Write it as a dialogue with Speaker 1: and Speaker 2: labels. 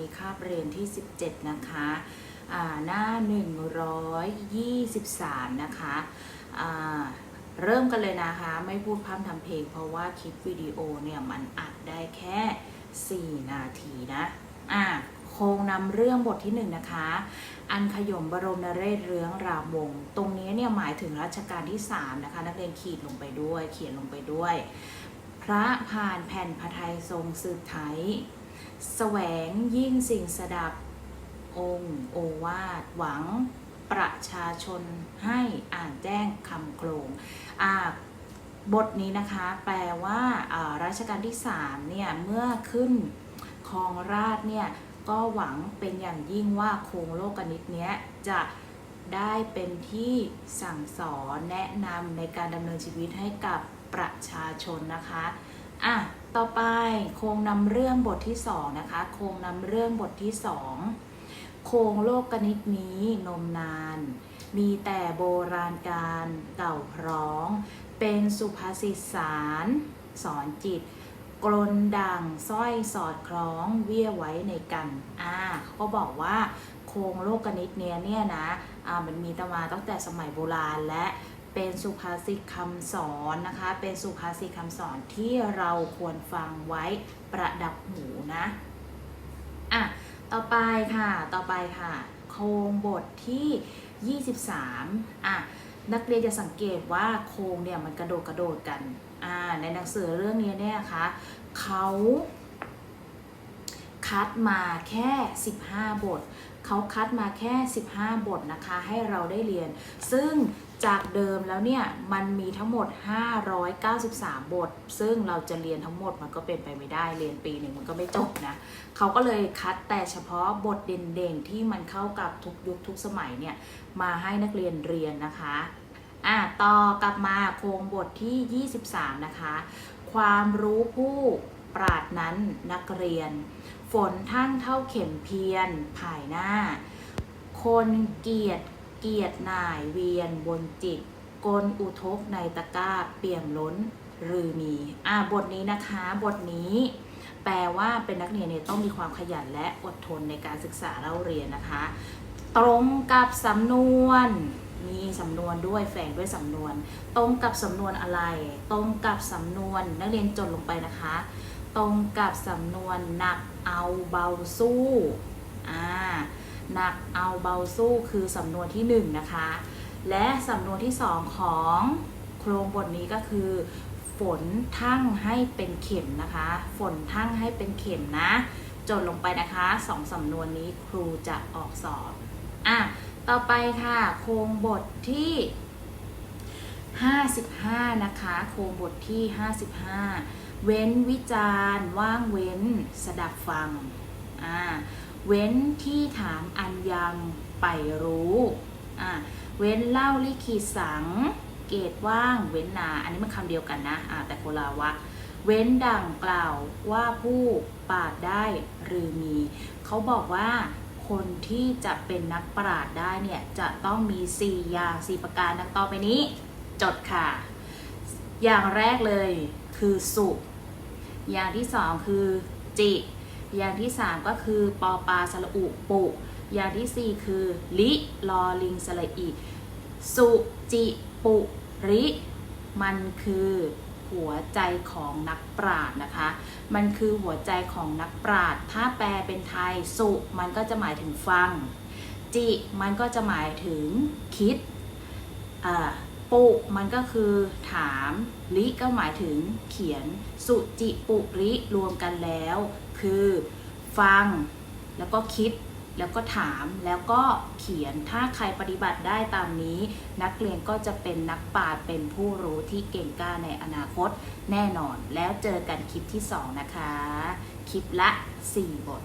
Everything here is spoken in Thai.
Speaker 1: นี้คาบเรียนที่ 17 นะคะหน้า 123 นะคะเริ่มกันเลยนะคะ ไม่พูดพร่ำทำเพลง เพราะว่าคลิปวิดีโอเนี่ยมันอัดได้แค่ 4 นาทีนะอ่าโครงนำเรื่องบทที่ 1 นะคะ อันขยมบรมนเรศเรืองรามวง ตรงนี้เนี่ยหมายถึงรัชกาลที่ 3 นะคะ นักเรียนขีดลงไปด้วย เขียนลงไปด้วย พระผ่านแผ่นพระไทยทรงสืบไทย แสวงยิ่งสิ่งสดับองค์โอวาทหวังประชาชนให้อ่านแจ้งคำโครงบทนี้นะคะแปลว่ารัชกาลที่3เนี่ยเมื่อขึ้นครองราชเนี่ยก็หวังเป็นอย่างยิ่งว่าโครงโลกนิตเนี้ยจะได้เป็นที่สั่งสอนแนะนำในการดำเนินชีวิตให้กับประชาชนนะคะ อะ ต่อไปโครงนำเรื่องบทที่2นะคะโครงนำเรื่องบทที่2โครงโลกกนิตนี้นมนาน มีแต่โบราณการเก่าพร้อง เป็นสุภาษิตสารสอนจิต กลนดังสร้อยสอดคล้องเวี่ยไว้ในกันอ่าเขาก็บอกว่าโครงโลกกนิตเนี้ยเนี่ยนะอ่ามันมีตมาตั้งแต่สมัยโบราณและ เป็นสุภาษิตคำสอนนะคะ เป็นสุภาษิตคำสอนที่เราควรฟังไว้ประดับหูนะอะต่อไปค่ะ ต่อไปค่ะ โครงบทที่ 23อะนักเรียนจะสังเกตว่าโครงเนี่ยมันกระโดดกระโดดกันอ่าในหนังสือเรื่องนี้เนี่ยนะคะเขาคัดมาแค่ 15 บท เขาคัดมาแค่ 15 บทนะคะให้เราได้เรียน ซึ่งจากเดิมแล้วเนี่ยมันมีทั้งหมด 593 บท ซึ่งเราจะเรียนทั้งหมดมันก็เป็นไปไม่ได้เรียนปีหนึ่งมันก็ไม่จบนะเขาก็เลยคัดแต่เฉพาะบทเด่นๆที่มันเข้ากับทุกยุคทุกสมัยเนี่ยมาให้นักเรียนเรียนนะคะอะต่อกลับมาโครงบทที่ 23 นะคะ ความรู้ผู้ปราดนั้นนักเรียน ฝนทั้งเท่าเข็มเพียนภายหน้า คนเกียร์เกียรตินายเวียนบนจิต กลอุทกในตะกร้าเปี่ยมล้นรือมี อ่าบทนี้นะคะบทนี้แปลว่าเป็นนักเรียนเนี่ยต้องมีความขยันและอดทนในการศึกษาเล่าเรียนนะคะ ตรงกับสำนวน มีสำนวนด้วยแฝงด้วยสำนวน ตรงกับสำนวนอะไร ตรงกับสำนวนนักเรียนจดลงไปนะคะ ตรงกับสำนวนหนักเอาเบาสู้อ่าหนักเอาเบาสู้คือสำนวนที่หนึ่งนะคะ และสำนวนที่สองของโครงบทนี้ก็คือ ฝนทั้งให้เป็นเข็มนะคะ ฝนทั้งให้เป็นเข็มนะ จดลงไปนะคะสองสำนวนนี้ครูจะออกสอบอะต่อไปค่ะ โครงบทที่55 นะคะ โครงบทที่ 55 เว้นวิจารณ์ ว่างเว้น สดับฟังอ่าเว้นที่ถามอันยังไปรู้อ่าเว้นเล่าลิขิตสัง เกตว่างเว้นนา อันนี้มันคำเดียวกันนะอ่าแต่โคลาวะ เว้นดังกล่าวว่าผู้ปราดได้หรือมี เขาบอกว่าคนที่จะเป็นนักปราดได้เนี่ยจะต้องมี 4 อย่าง 4 ประการดังต่อไปนี้ จดค่ะ อย่างแรกเลย คือสุอย่างที่สองคือจิ อย่างที่สามก็คือปอปลาสระอุปุ อย่างที่สี่คือลิลอลิงสระอิ สุจิปุริ มันคือหัวใจของนักปราดนะคะ มันคือหัวใจของนักปราดถ้าแปลเป็นไทยสุ มันก็จะหมายถึงฟัง จิ มันก็จะหมายถึงคิดอ่า ปุมันก็คือถามลิก็หมายถึงเขียนสุจิปุริรวมกันแล้ว คือฟังแล้วก็คิดแล้วก็ถามแล้วก็เขียนถ้าใครปฏิบัติได้ตามนี้ นักเรียนก็จะเป็นนักปราชญ์เป็นผู้รู้ที่เก่งกล้าในอนาคตแน่นอนแล้วเจอกันคลิปที่ 2 นะคะ คลิปละ 4 บท